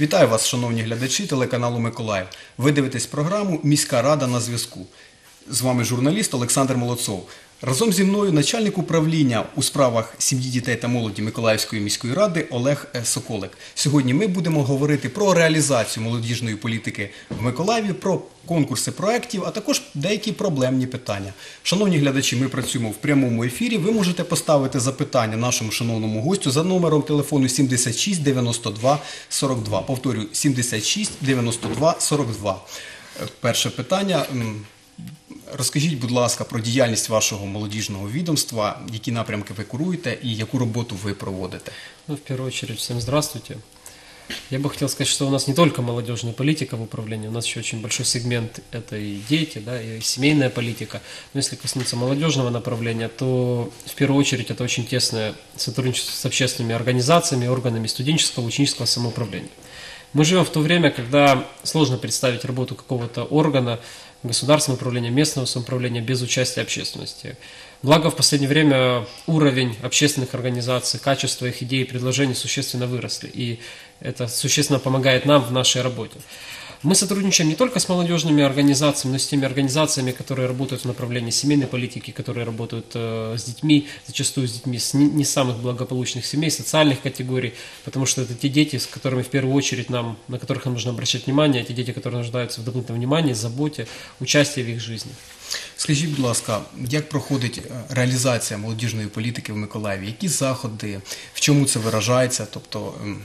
Вітаю вас, шановні глядачі телеканалу Миколаїв. Ви дивитесь програму Міська рада на зв'язку. З вами журналіст Олександр Молодцов. Разом зі мною начальник управління у справах сім'ї, дітей та молоді Миколаївської міської ради Олег е, Соколик. Сьогодні ми будемо говорити про реалізацію молодіжної політики в Миколаєві, про конкурси проєктів, а також деякі проблемні питання. Шановні глядачі, ми працюємо в прямому ефірі. Ви можете поставити запитання нашому шановному гостю за номером телефону 76 92 42. Повторюю, 76 92 42. Е, Перше питання. м, Розкажіть, будь ласка, про діяльність вашого молодіжного відомства, які напрямки ви куруєте і яку роботу ви проводите. Ну, в первую очередь, всем здравствуйте. Я бы хотел сказать, что у нас не только молодежная политика в управлении, у нас еще очень большой сегмент – это и дети, да, и семейная политика. Но если коснуться молодежного направления, то в первую очередь это очень тесное сотрудничество с общественными организациями, органами студенческого, ученического самоуправления. Мы живем в то время, когда сложно представить работу какого-то органа, государственного управления, местного самоуправления без участия общественности. Благо в последнее время уровень общественных организаций, качество их идей и предложений существенно выросли, и это существенно помогает нам в нашей работе. Мы сотрудничаем не только с молодежными организациями, но и с теми организациями, которые работают в направлении семейной политики, которые работают э, с детьми, зачастую с детьми с не, не самых благополучных семей, социальных категорий, потому что это те дети, с которыми в первую очередь нам, на которых нам нужно обращать внимание, те дети, которые нуждаются в дополнительном внимании, заботе, участии в их жизни. Скажіть, будь ласка, як проходить е, реалізація молодіжної політики в Миколаєві? Які заходи, в чому це виражається? Тобто, ем,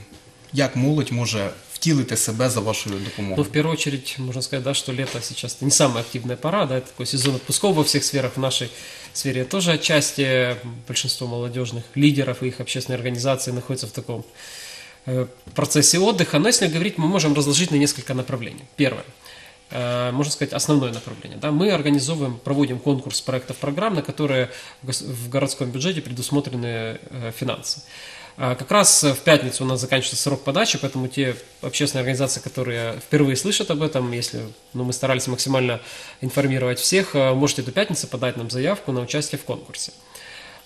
як молодь може втілити себе за вашою Ну, допомогою? в первую очередь, можно сказать, да, что лето сейчас не самая активная пора, да, это такой сезон отпусков во всех сферах, в нашей сфере тоже отчасти большинство молодежных лидеров и их общественные организации находятся в таком э, процессе отдыха, но если говорить, мы можем разложить на несколько направлений. Первое. Э, Можно сказать, основное направление. Да? Мы организовываем, проводим конкурс проектов программ, на которые в городском бюджете предусмотрены э, финансы. А Как раз в пятницу у нас заканчивается срок подачи, поэтому те общественные организации, которые впервые слышат об этом, если ну, мы старались максимально информировать всех, э, можете до пятницы подать нам заявку на участие в конкурсе.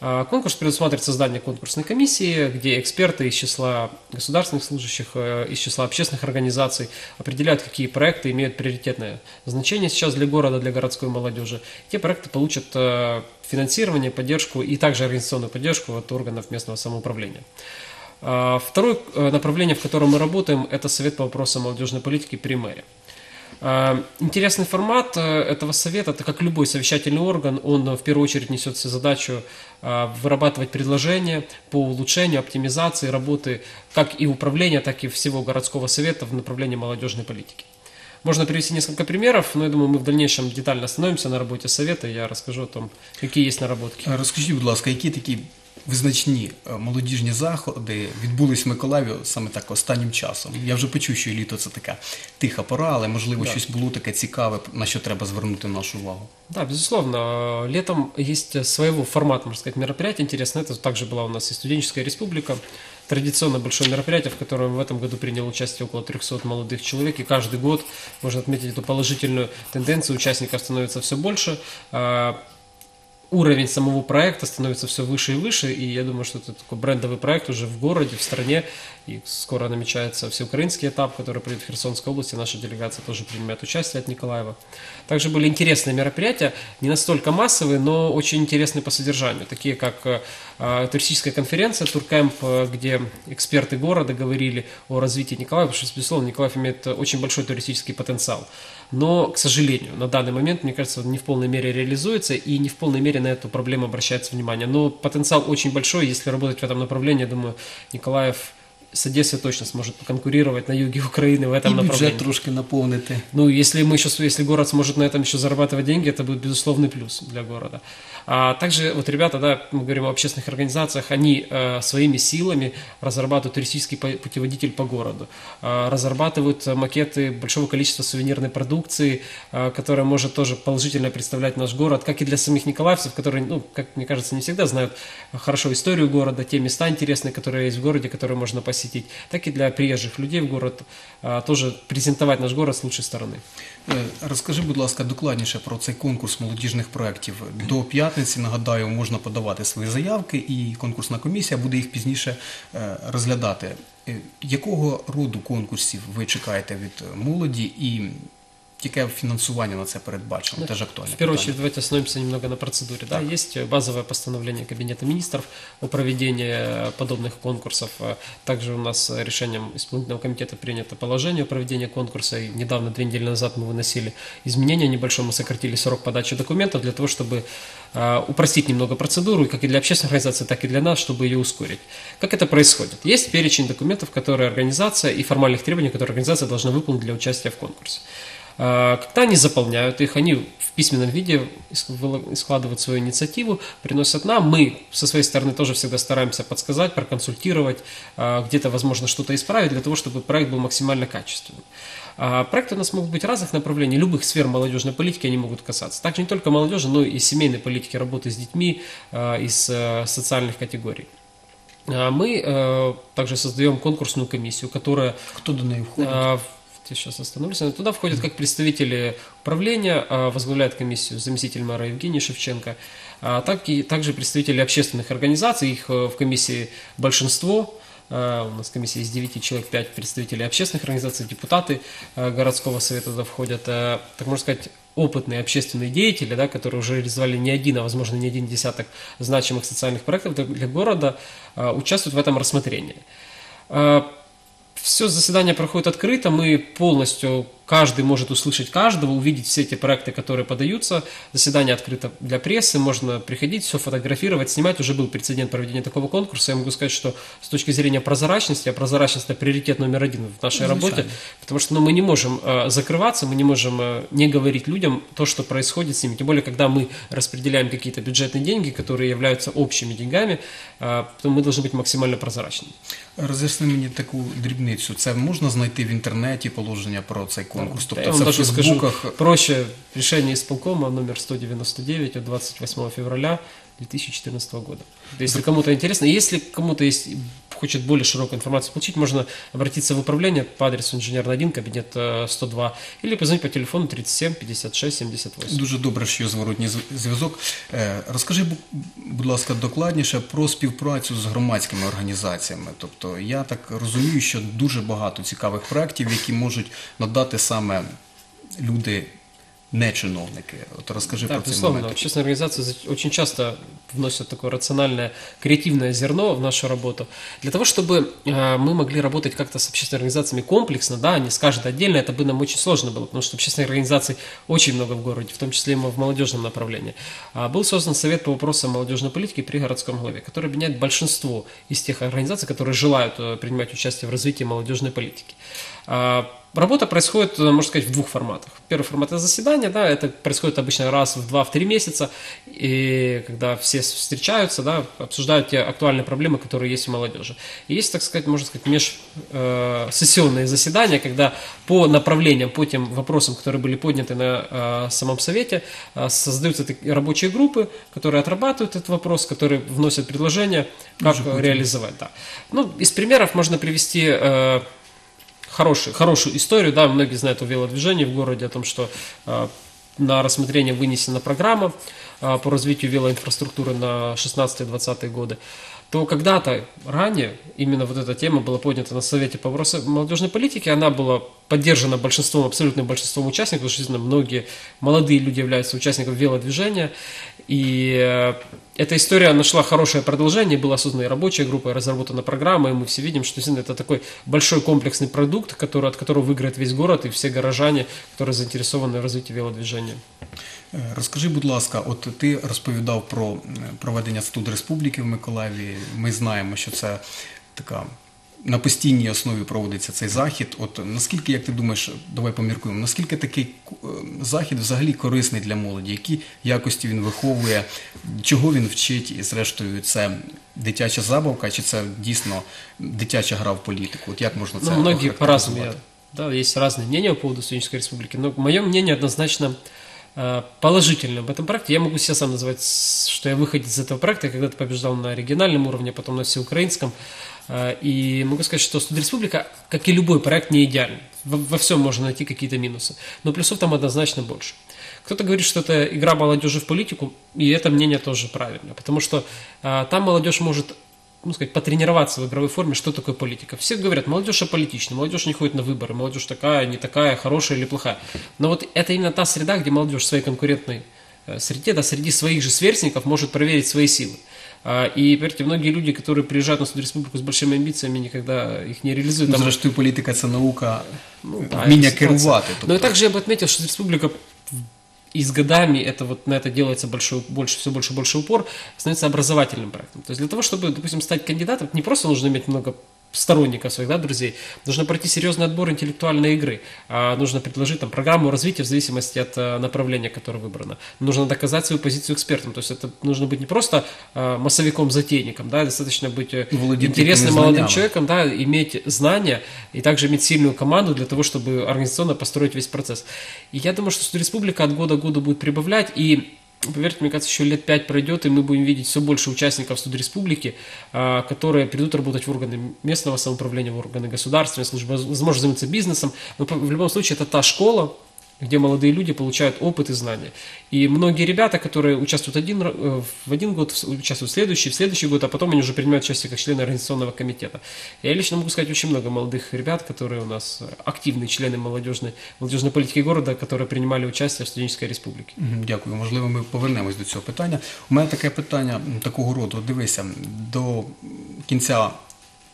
А, Конкурс предусматривает создание конкурсной комиссии, где эксперты из числа государственных служащих, э, из числа общественных организаций определяют, какие проекты имеют приоритетное значение сейчас для города, для городской молодежи. Те проекты получат э, финансирование, поддержку и также организационную поддержку от органов местного самоуправления. А, Второе э, направление, в котором мы работаем, это Совет по вопросам молодежной политики при мэре. А, Интересный формат э, этого совета, это как любой совещательный орган, он э, в первую очередь несет себе задачу а, вырабатывать предложения по улучшению, оптимизации работы как и управления, так и всего городского совета в направлении молодежной политики. Можно привести несколько примеров, но я думаю, мы в дальнейшем детально остановимся на работе совета, и я расскажу о том, какие есть наработки. Е, Розкажіть, будь ласка, які такі визначні е, молодіжні заходи відбулись в Миколаєві саме так останнім часом? Я вже почув, що літо це така тиха пора, але можливо Да. щось було таке цікаве, на що треба звернути нашу увагу. Да, безусловно. Э, Летом есть своего формата, можно сказать, мероприятие интересно. Это также была у нас и студенческая республика. Традиционно большое мероприятие, в котором в этом году приняло участие около 300 молодых человек. И каждый год можно отметить эту положительную тенденцию. Участников становится все больше. А, Уровень самого проекта становится все выше и выше, и я думаю, что это такой брендовый проект уже в городе, в стране, и скоро намечается всеукраинский этап, который пройдет в Херсонской области, наша делегация тоже принимает участие от Николаева. Также были интересные мероприятия, не настолько массовые, но очень интересные по содержанию, такие как э, туристическая конференция Туркэмп, э, где эксперты города говорили о развитии Николаева, потому что, безусловно, Николаев имеет очень большой туристический потенциал. Но, к сожалению, на данный момент, мне кажется, он не в полной мере реализуется и не в полной мере на эту проблему обращается внимание. Но потенциал очень большой, если работать в этом направлении, я думаю, Николаев с Одессой точно сможет конкурировать на юге Украины в этом бюджет направлении. трошки наповнити. Ну, если мы сейчас, если город сможет на этом еще зарабатывать деньги, это будет безусловный плюс для города. А также вот ребята, да, мы говорим о общественных организациях, они э, своими силами разрабатывают туристический путеводитель по городу, э, разрабатывают макеты большого количества сувенирной продукции, э, которая может тоже положительно представлять наш город, как и для самих николаевцев, которые, ну, как мне кажется, не всегда знают хорошо историю города, те места интересные, которые есть в городе, которые можно посетить, так и для приезжих людей в город тоже презентовать наш город с лучшей стороны. Е, Розкажи, будь ласка, докладніше про цей конкурс молодіжних проєктів. До п'ятниці, нагадаю, можна подавати свої заявки, і конкурсна комісія буде їх пізніше е, розглядати. Е, Якого роду конкурсів ви чекаєте від молоді і яке фінансування на це передбачено? Теж актуальне В первую очередь, давайте остановимся немного на процедуре. Да, есть базовое постановление Кабинета министров о проведении подобных конкурсов. Также у нас решением исполнительного комитета принято положение о проведении конкурса. И недавно, две недели назад, мы выносили изменения небольшое, мы сократили срок подачи документов для того, чтобы э, упростить немного процедуру, как и для общественных организаций, так и для нас, чтобы ее ускорить. Как это происходит? Есть перечень документов, которые организация и формальных требований, которые организация должна выполнить для участия в конкурсе. А, Когда они заполняют их, они в письменном виде складывают свою инициативу, приносят нам. Мы со своей стороны тоже всегда стараемся подсказать, проконсультировать, а, где-то, возможно, что-то исправить для того, чтобы проект был максимально качественным. А Проекты у нас могут быть разных направлений, любых сфер молодежной политики они могут касаться. Также не только молодежи, но и семейной политики, работы с детьми из э, социальных категорий. Мы э, также создаем конкурсную комиссию, которая Хто до неї входить? Сейчас остановлюсь. Туда входят как представители управления, а, возглавляет комиссию заместитель мэра Евгений Шевченко, а так и также представители общественных организаций, их э, в комиссии большинство, А, у нас комиссия из 9 человек, 5 представителей общественных организаций, депутаты городского совета туда входят, так можно сказать, опытные общественные деятели, да, которые уже реализовали не один, а возможно не один десяток значимых социальных проектов для, города, участвуют в этом рассмотрении. Все заседание проходит открыто, мы полностью, каждый может услышать каждого, увидеть все эти проекты, которые подаются. Заседание открыто для прессы, можно приходить, все фотографировать, снимать. Уже был прецедент проведения такого конкурса. Я могу сказать, что с точки зрения прозрачности, а прозрачность это приоритет номер один в нашей Изначально. работе, потому что ну, мы не можем э, закрываться, мы не можем э, не говорить людям то, что происходит с ними. Тем более, когда мы распределяем какие-то бюджетные деньги, которые являются общими деньгами, э, то мы должны быть максимально прозрачными. Роз'ясни мені таку дрібницю. Це можна знайти в інтернеті положення про цей конкурс. Я Тобто вам це в даже скажу проще решение исполкома номер 199 от 28 февраля 2014 года. Если кому-то интересно, если кому-то есть, хочет более широкую информацию получить, можно обратиться в управление по адресу инженерный 1, кабинет э, 102, или позвонить по телефону 37 56 78. Дуже добре, що зворотній зв'язок. Е, Розкажи, будь ласка, докладніше про співпрацю з громадськими організаціями. Тобто, я так розумію, що дуже багато цікавих проєктів, які можуть надати саме люди, не чиновники. От розкажи Да, про ці безусловно, моменти. общественные организации за- очень часто вносят такое рациональное, креативное зерно в нашу работу. Для того, чтобы э, мы могли работать как-то с общественными организациями комплексно, да, а не с каждой отдельно, это бы нам очень сложно было, потому что общественных организаций очень много в городе, в том числе и в молодежном направлении. А Был создан Совет по вопросам молодежной политики при городском главе, который объединяет большинство из тех организаций, которые желают э, принимать участие в развитии молодежной политики. А, Работа происходит, э, можно сказать, в двух форматах. Первый формат – это заседание, да, это происходит обычно раз в два, в три месяца, и когда все встречаются, да, обсуждают те актуальные проблемы, которые есть у молодежи. И есть, так сказать, можно сказать, межсессионные заседания, когда по направлениям, по тем вопросам, которые были подняты на э, самом совете, э, создаются такие рабочие группы, которые отрабатывают этот вопрос, которые вносят предложения, как э, реализовать. Да. Ну, из примеров можно привести э, хорошую, историю, да, многие знают о велодвижении в городе, о том, что э, на рассмотрение вынесена программа э, по развитию велоинфраструктуры на 16-20 годы, то когда-то ранее именно вот эта тема была поднята на Совете по вопросам молодежной политики, она была поддержана большинством, абсолютным большинством участников, потому что многие молодые люди являются участниками велодвижения, и э, эта история нашла хорошее продолжение, была создана и рабочая группа, и разработана программа, и мы все видим, что действительно это такой большой комплексный продукт, который, от которого выиграет весь город и все горожане, которые заинтересованы в развитии велодвижения. Е, Розкажи, будь ласка, от ти розповідав про е, проведення студ республіки в Миколаєві. Ми знаємо, що це така на постійній основі проводиться цей захід. От наскільки, як ти думаєш, давай поміркуємо, наскільки такий е, захід взагалі корисний для молоді? Які якості він виховує, чого він вчить, і зрештою, це дитяча забавка, чи це дійсно дитяча гра в політику? От як можна це Ну, по-разному. Да, есть разные мнения по поводу студенческой республики, но мое мнение однозначно э, положительное в этом проекте. Я могу себя сам называть, что я выходец из этого проекта. Я когда-то побеждал на региональном уровне, потом на всеукраинском. Э, И могу сказать, что студреспублика, как и любой проект, не идеален. Во, во всем можно найти какие-то минусы. Но плюсов там однозначно больше. Кто-то говорит, что это игра молодежи в политику, и это мнение тоже правильно. Потому что э, там молодежь может ну, сказать, потренироваться в игровой форме, что такое политика. Все говорят, молодежь аполитична, молодежь не ходит на выборы, молодежь такая, не такая, хорошая или плохая. Но вот это именно та среда, где молодежь в своей конкурентной э, среде, да, среди своих же сверстников может проверить свои силы. А, И, поверьте, многие люди, которые приезжают на суд республику с большими амбициями, никогда их не реализуют. Ну, зрештою, політика це наука ну, да, вміння это ситуация. керувати. Но Тобто, и также я бы отметил, что республика и с годами это вот на это делается большой, больше, все больше и больше упор, становится образовательным проектом. То есть для того, чтобы, допустим, стать кандидатом, не просто нужно иметь много сторонников своих, да, друзей, нужно пройти серьезный отбор интеллектуальной игры, а нужно предложить там программу развития в зависимости от э, направления, которое выбрано. Нужно доказать свою позицию экспертом, то есть это нужно быть не просто э, массовиком-затейником, да, достаточно быть э, Владеть интересным молодым знаниями. человеком, да, иметь знания и также иметь сильную команду для того, чтобы организационно построить весь процесс. И я думаю, что Республика от года к году будет прибавлять, и Поверьте, мне кажется, еще лет пять пройдет, и мы будем видеть все больше участников Суд Республики, а, которые придут работать в органы местного самоуправления, в органы государственной службы, возможно, заниматься бизнесом. Но в любом случае это та школа, где молодые люди получают опыт и знания. И многие ребята, которые участвуют один, э, в один год, участвуют в следующий, в следующий год, а потом они уже принимают участие как члены организационного комитета. Я лично могу сказать очень много молодых ребят, которые у нас активные члены молодежной, молодежной политики города, которые принимали участие в студенческой республике. Дякую. Можливо, ми повернемось до цього питання. У мене таке питання такого роду. Дивися, до кінця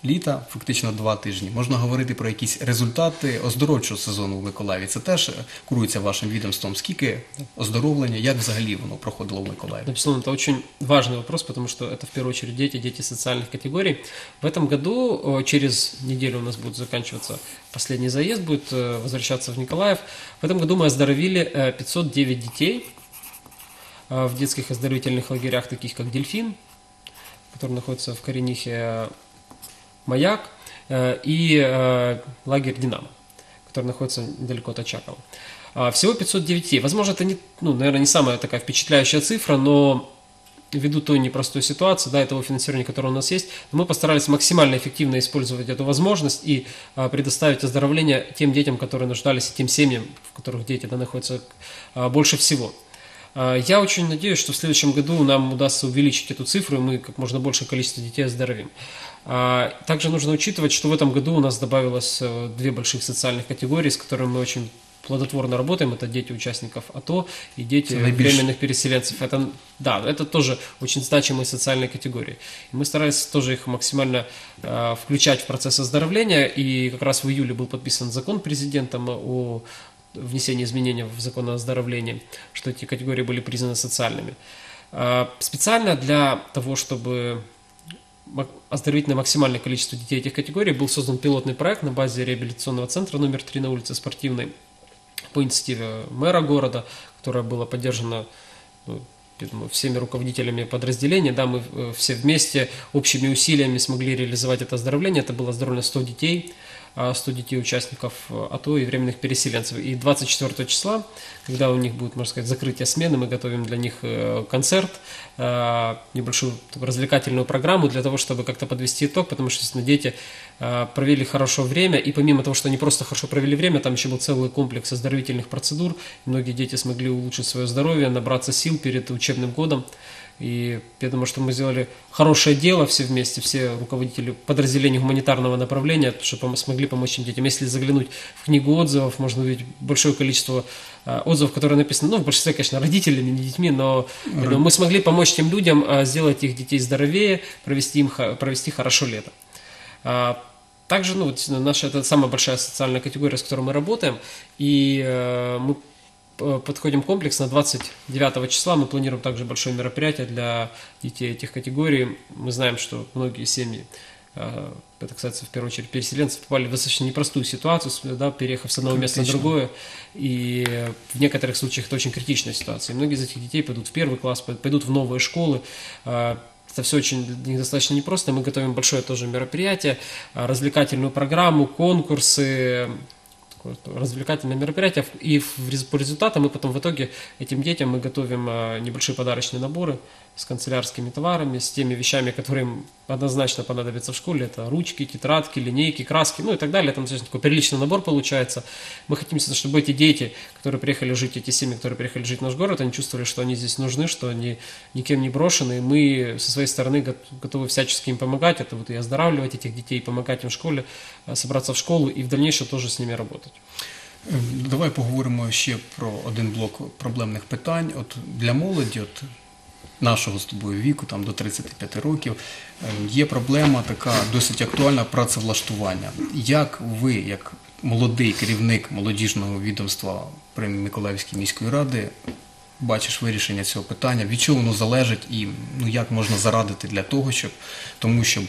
літа, фактично два тижні, можна говорити про якісь результати оздоровчого сезону в Миколаєві. Це теж е, курується вашим відомством. Скільки оздоровлення, як взагалі воно проходило в Миколаєві? Да, Безусловно, это очень важный вопрос, потому что это в первую очередь дети, дети социальных категорий. В этом году, э, через неделю у нас будет заканчиваться последний заезд, будет э, возвращаться в Николаев. В этом году мы оздоровили э, 509 детей э, в детских оздоровительных лагерях, таких как «Дельфин», который находится в Коренихе, э, «Маяк», э, и э, лагерь «Динамо», который находится недалеко от Очакова. А, Всего 509 детей. Возможно, это, не, ну, наверное, не самая такая впечатляющая цифра, но ввиду той непростой ситуации, да, и того финансирования, которое у нас есть, мы постарались максимально эффективно использовать эту возможность и а, предоставить оздоровление тем детям, которые нуждались, и тем семьям, в которых дети да, находятся а, больше всего. А, Я очень надеюсь, что в следующем году нам удастся увеличить эту цифру, и мы как можно большее количество детей оздоровим. А, Также нужно учитывать, что в этом году у нас добавилось э, две больших социальных категории, с которыми мы очень плодотворно работаем. Это дети участников АТО и дети Это временных переселенцев. Это, да, это тоже очень значимые социальные категории. И мы старались тоже их максимально э, включать в процесс оздоровления. И как раз в июле был подписан закон президентом о внесении изменений в закон о оздоровлении, что эти категории были признаны социальными. А, Специально для того, чтобы оздоровить на максимальное количество детей этих категорий, был создан пилотный проект на базе реабилитационного центра номер 3 на улице Спортивной по инициативе мэра города, которая была поддержана ну, всеми руководителями подразделений, да, мы э, все вместе общими усилиями смогли реализовать это оздоровление. Это было оздоровлено 100 детей, 100 детей участников э, АТО и временных переселенцев. И 24 числа, когда у них будет, можно сказать, закрытие смены, мы готовим для них э, концерт, э, небольшую развлекательную программу для того, чтобы как-то подвести итог, потому что, естественно, дети провели хорошо время, и помимо того, что они просто хорошо провели время, там еще был целый комплекс оздоровительных процедур. Многие дети смогли улучшить свое здоровье, набраться сил перед учебным годом. И я думаю, что мы сделали хорошее дело все вместе, все руководители подразделений гуманитарного направления, что пом- смогли помочь этим детям. Если заглянуть в книгу отзывов, можно увидеть большое количество э, отзывов, которые написаны, ну, в большинстве, конечно, родителями, не детьми, но я думаю, мы смогли помочь тем людям э, сделать их детей здоровее, провести им провести хорошо лето. А, Также, ну, вот, наша это самая большая социальная категория, с которой мы работаем, и э, мы подходим комплексно. 29 числа мы планируем также большое мероприятие для детей этих категорий. Мы знаем, что многие семьи, э, это касается в первую очередь переселенцев, попали в достаточно непростую ситуацию, да, переехав с одного места на другое, и э, в некоторых случаях это очень критичная ситуация. И многие из этих детей пойдут в первый класс, пой- пойдут в новые школы, э, это все очень для них достаточно непросто. Мы готовим большое тоже мероприятие, а, развлекательную программу, конкурсы, развлекательное мероприятие. И по результатам мы потом в итоге этим детям мы готовим а, небольшие подарочные наборы с канцелярскими товарами, с теми вещами, которые им однозначно понадобятся в школе. Это ручки, тетрадки, линейки, краски, ну и так далее. Там достаточно такой приличный набор получается. Мы хотим, чтобы эти дети, которые приехали жить, эти семьи, которые приехали жить в наш город, они чувствовали, что они здесь нужны, что они никем не брошены. И мы со своей стороны готовы всячески им помогать. Это вот и оздоравливать этих детей, помогать им в школе, э, собраться в школу и в дальнейшем тоже с ними работать. Давай поговоримо ще про один блок проблемних питань. От для молоді, от нашого з тобою віку, там до 35 років, є проблема така досить актуальна працевлаштування. Як ви, як молодий керівник молодіжного відомства при Миколаївській міської ради, бачиш вирішення цього питання? Від чого воно залежить і ну як можна зарадити для того, щоб тому, щоб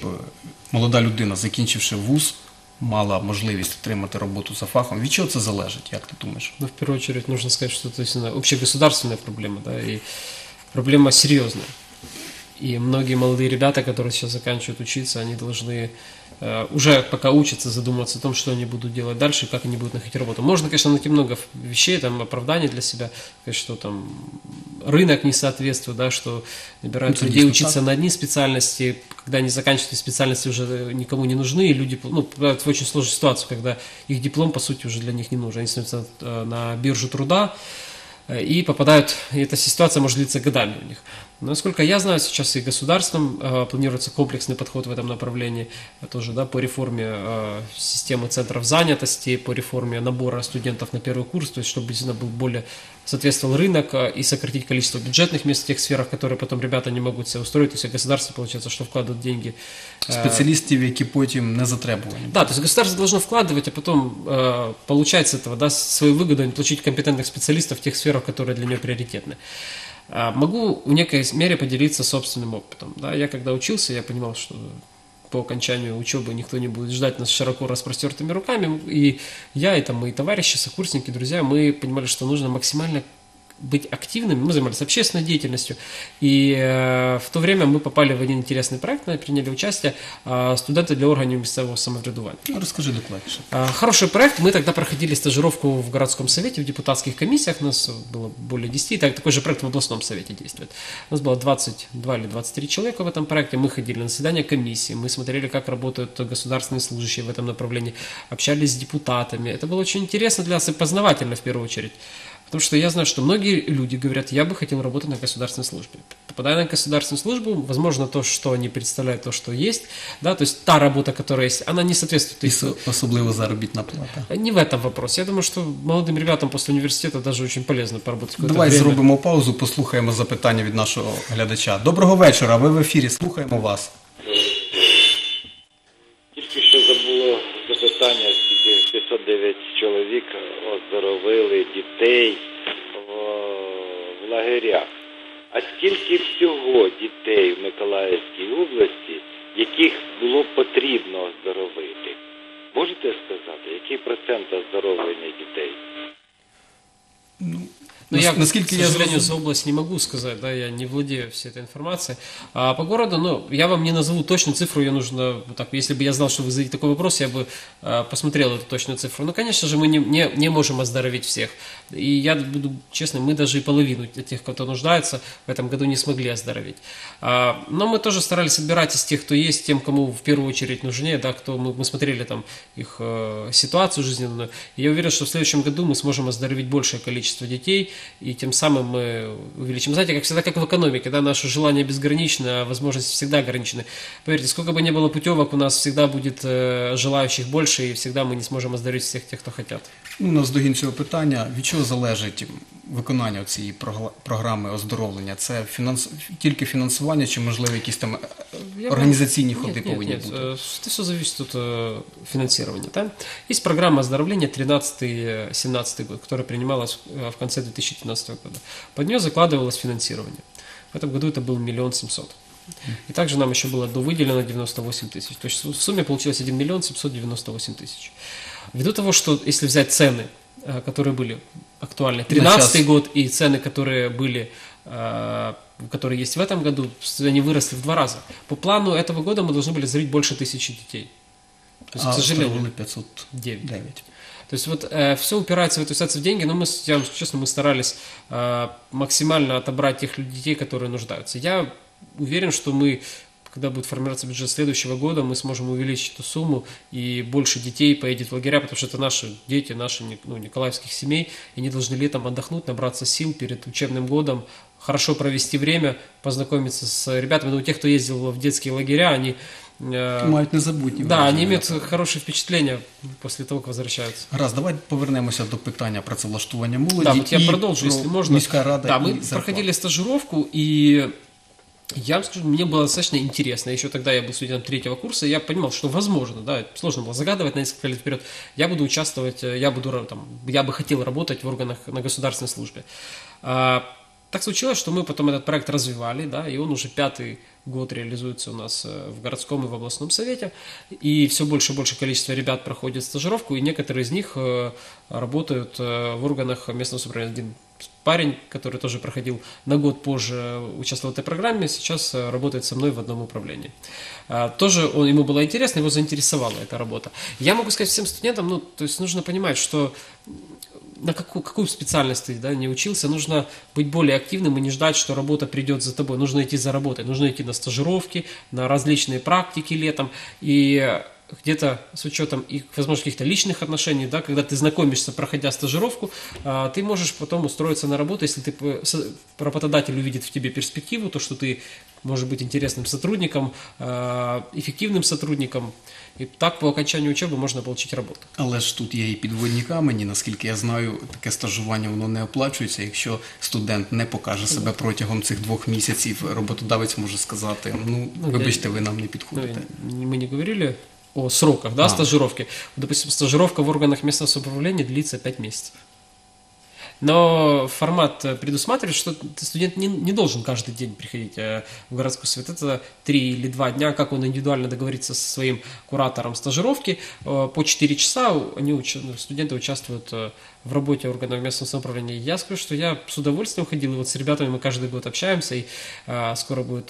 молода людина, закінчивши вуз, мала можливість отримати роботу за фахом. Від чого це залежить, як ти думаєш? Ну, в первую очередь нужно сказать, что это действительно общегосударственная проблема, да, и проблема серьезная. И многие молодые ребята, которые сейчас заканчивают учиться, они должны э, уже пока учатся задумываться о том, что они будут делать дальше и как они будут находить работу. Можно, конечно, найти много вещей, там, оправданий для себя, что там рынок не соответствует, да, что набирают Ну, людей учиться так. на одни специальности, когда они заканчивают эти специальности уже никому не нужны, и люди ну, попадают в очень сложную ситуацию, когда их диплом, по сути, уже для них не нужен. Они становятся э, на биржу труда, и попадают, и эта ситуация может длиться годами у них. Но, насколько я знаю, сейчас и государством э, планируется комплексный подход в этом направлении, э, тоже да, по реформе э, системы центров занятости, по реформе набора студентов на первый курс, то есть чтобы действительно был более соответствовал рынок э, и сократить количество бюджетных мест в тех сферах, которые потом ребята не могут себе устроить, то есть государство, получается, что вкладывает деньги э, Спеціалістів, які потім не затребувані. да, то есть государство должно вкладывать, а потом э, получать с этого, да, свою выгоду, получить компетентных специалистов в тех сферах, которые для него приоритетны. А, могу в некой мере поделиться собственным опытом. Да? Я когда учился, я понимал, что по окончанию учебы никто не будет ждать нас широко распростертыми руками. И я, и там мои товарищи, сокурсники, друзья, мы понимали, что нужно максимально быть активными, мы занимались общественной деятельностью, и э, в то время мы попали в один интересный проект, мы приняли участие, э, студенты для органов местного самоврядування. Ну, розкажи докладніше. А, Хороший проект. Мы тогда проходили стажировку в городском совете, в депутатских комиссиях. У нас было более 10. Так, такой же проект в областном совете действует. У нас было 22 или 23 человека в этом проекте. Мы ходили на заседания комиссии, мы смотрели, как работают государственные служащие в этом направлении, общались с депутатами. Это было очень интересно для нас и познавательно в первую очередь. Потому что я знаю, что многие люди говорят, я бы хотел работать на государственной службе. Попадая на государственную службу, возможно, то, что они представляют, то, что есть, да, то есть та работа, которая есть, она не соответствует І их с- особливо заробітна плата. не в этом вопрос. Я думаю, что молодым ребятам после университета даже очень полезно поработать какое-то Давай время. зробимо паузу, послухаємо запитання від нашого глядача. Доброго вечора, ви в ефірі, слухаємо вас. 909 чоловік оздоровили дітей в, в лагерях. А скільки всього дітей в Миколаївській області, яких було потрібно оздоровити? Можете сказати, який процент оздоровлення дітей? Я, наскільки к я сожалению, зрозумів- за область не могу сказать, да, я не владею всей этой информацией. А по городу, ну, я вам не назову точную цифру, ее нужно, вот так, если бы я знал, что вы зададите такой вопрос, я бы а, посмотрел эту точную цифру. Но, конечно же, мы не, не, не можем оздоровить всех. И я буду честным, мы даже и половину тех, кто нуждается, в этом году не смогли оздоровить. А, но мы тоже старались отбирать из тех, кто есть, тем, кому в первую очередь нужнее, да, кто мы, мы смотрели там их э, ситуацию жизненную. И я уверен, что в следующем году мы сможем оздоровить большее количество детей, и тем самым мы увеличим. Знаете, как всегда, как в экономике, да, наше желание безгранично, а возможности всегда ограничены. Поверьте, сколько бы ни было путевок, у нас всегда будет э, желающих больше, и всегда мы не сможем оздоровить всех тех, кто хотят. Ну, наздогін цього питання, від чого залежить виконання цієї прогла- програми оздоровлення? Це фінанс... тільки фінансування чи, можливо, якісь там е, Я організаційні бы- ходи нет, нет, повинні нет, бути? э, Это все зависит от э, финансирования. Да? Есть программа оздоровления 13-17 год, которая принималась э, в конце 2015 года. Под нее закладывалось финансирование. В этом году это был миллион семьсот. И также нам еще было довыделено 98 тысяч. То есть в сумме получилось 1 миллион 798 тысяч. Ввиду того, что если взять цены, э, которые были актуальны, 13 час. год и цены, которые были э, которые есть в этом году, они выросли в два раза. По плану этого года мы должны были зарить больше тысячи детей. То есть, а к сожалению, оздоровили 509. Девять. То есть вот все упирается в эту ситуацию в деньги, но мы, я вам честно, мы старались э, максимально отобрать тех детей, которые нуждаются. Я уверен, что мы когда будет формироваться бюджет следующего года, мы сможем увеличить эту сумму, и больше детей поедет в лагеря, потому что это наши дети, наши ну, николаевских семей, и они должны летом отдохнуть, набраться сил перед учебным годом, хорошо провести время, познакомиться с ребятами. Ну, у тех, кто ездил в детские лагеря, они э, Мають незабутні Да, вони мають хороше впечатлення після того, як возвращаються. Раз, давайте повернемося до питання працевлаштування молоді. Да, вот я продолжу, если можно. Міська рада да, мы проходили стажировку, и я вам скажу, мне было достаточно интересно. Еще тогда я был студентом третьего курса, я понимал, что возможно, да, сложно было загадывать на несколько лет вперед. Я буду участвовать, э, я буду там, я бы хотел работать в органах на государственной службе. А, так случилось, что мы потом этот проект развивали, да, и он уже пятый год реализуется у нас э, в городском и в областном совете, и все больше и больше количество ребят проходит стажировку, и некоторые из них э, работают в органах местного. Один парень, который тоже проходил на год позже, участвовал в этой программе, сейчас э, работает со мной в одном управлении. А, тоже он, ему было интересно, его заинтересовала эта работа. Я могу сказать всем студентам, ну, то есть нужно понимать, что на какую, какую специальность ты да, не учился, нужно быть более активным и не ждать, что работа придет за тобой. Нужно идти за работой, нужно идти на стажировки, на различные практики летом. И где-то с учетом их, возможно, каких-то личных отношений, да, когда ты знакомишься, проходя стажировку, а, ты можешь потом устроиться на работу, если ты работодатель увидит в тебе перспективу, то, что ты можешь быть интересным сотрудником, а, эффективным сотрудником, і так по окончанню учоби можна отримати роботу. Але ж тут є і підводні камені. Наскільки я знаю, таке стажування воно не оплачується. Якщо студент не покаже себе протягом цих двох місяців, роботодавець може сказати: ну, ну вибачте, ви нам не підходите. Ну, ми не говорили о сроках да, а. стажировки. Допустим, стажировка в органах местного самоуправления длится 5 месяцев. Но формат предусматривает, что студент не, не должен каждый день приходить э, в городской совет. Это три или два дня, как он индивидуально договорится со своим куратором стажировки. Э, по 4 часа они, студенты участвуют э, в работе органов местного самоуправления. Я скажу, что я с удовольствием ходил, и вот с ребятами мы каждый год общаемся, и скоро будет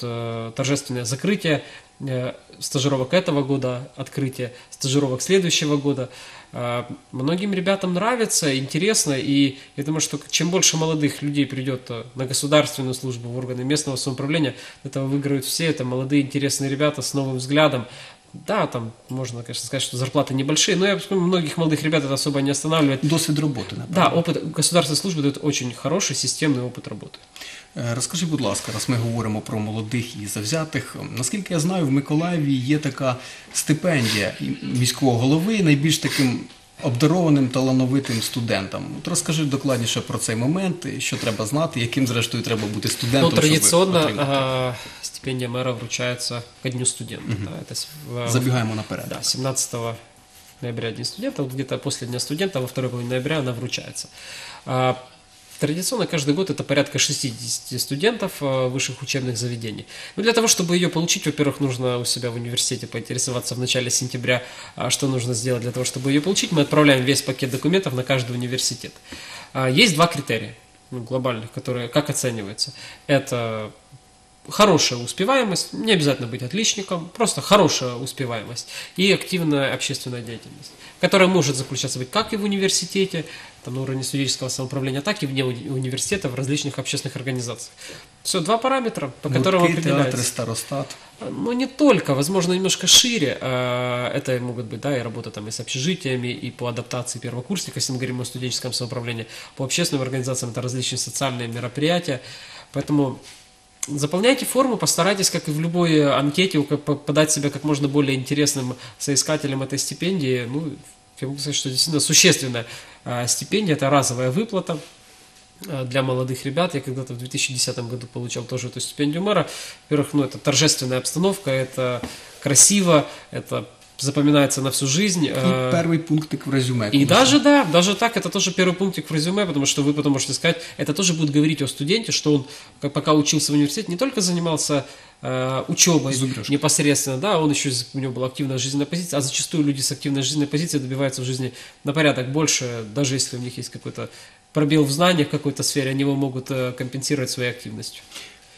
торжественное закрытие Э, стажировок этого года, открытие стажировок следующего года. Э, многим ребятам нравится, интересно, и я думаю, что чем больше молодых людей придет э, на государственную службу в органы местного самоуправления, этого выиграют все, это молодые интересные ребята с новым взглядом, да, там можно, конечно, сказать, что зарплаты небольшие, но я думаю, многих молодых ребят это особо не останавливает. Досвід работы, напевно. Да, опыт государственной службы дает очень хороший системный опыт работы. Е, розкажи, будь ласка, раз ми говоримо про молодих і завзятих. Наскільки я знаю, в Миколаєві є така стипендія міського голови, найбільш таким обдарованим талановитим студентам. От розкажи докладніше про цей момент, що треба знати, яким зрештою треба бути студентом. Ну, традиційно стипендія мера вручається ко дню студента. Угу. Да, это, Забегаем наперед. Да, 17 ноября День студента, вот где-то после Дня студента, во второй половине ноября она вручается. Традиционно каждый год это порядка 60 студентов э, высших учебных заведений. Но для того, чтобы ее получить, во-первых, нужно у себя в университете поинтересоваться в начале сентября, а что нужно сделать для того, чтобы ее получить. Мы отправляем весь пакет документов на каждый университет. А, есть два критерия ну, глобальных, которые как оцениваются. Это хорошая успеваемость, не обязательно быть отличником, просто хорошая успеваемость и активная общественная деятельность, которая может заключаться быть как и в университете, там, на уровне студенческого самоуправления, так и вне уни- университета в различных общественных организациях. Все, два параметра, по которым Гуртки, определяется. театры, старостат. Ну, не только, возможно, немножко шире. А, это могут быть, да, и работа там и с общежитиями, и по адаптации первокурсника, если мы говорим о студенческом самоуправлении, по общественным организациям, это различные социальные мероприятия. Поэтому Заполняйте форму, постарайтесь, как и в любой анкете, подать себя как можно более интересным соискателем этой стипендии. Ну, я могу сказать, что действительно существенная а, стипендия, это разовая выплата а, для молодых ребят. Я когда-то в 2010 году получал тоже эту стипендию мэра. Во-первых, ну, это торжественная обстановка, это красиво, это запоминается на всю жизнь. И э, первый пунктик в резюме. И даже, да, даже так, это тоже первый пунктик в резюме, потому что вы потом можете сказать, это тоже будет говорить о студенте, что он, пока учился в университете, не только занимался э, учебой Зубрежка. непосредственно, да, он еще, у него была активная жизненная позиция, а зачастую люди с активной жизненной позицией добиваются в жизни на порядок больше, даже если у них есть какой-то пробел в знаниях в какой-то сфере, они его могут э, компенсировать своей активностью.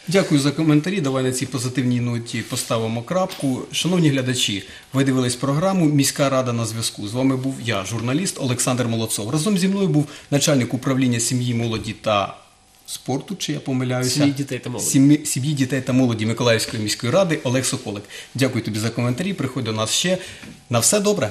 Дякую за коментарі. Давай на цій позитивній ноті поставимо крапку. Шановні глядачі, ви дивились програму Міська рада на зв'язку. З вами був я, журналіст Олександр Молодцов. Разом зі мною був начальник управління сім'ї, молоді та спорту, чи я помиляюся? Сім'ї, дітей та молоді. Сім'ї, сім'ї дітей та молоді Миколаївської міської ради Олег Соколик. Дякую тобі за коментарі. Приходь до нас ще. На все добре.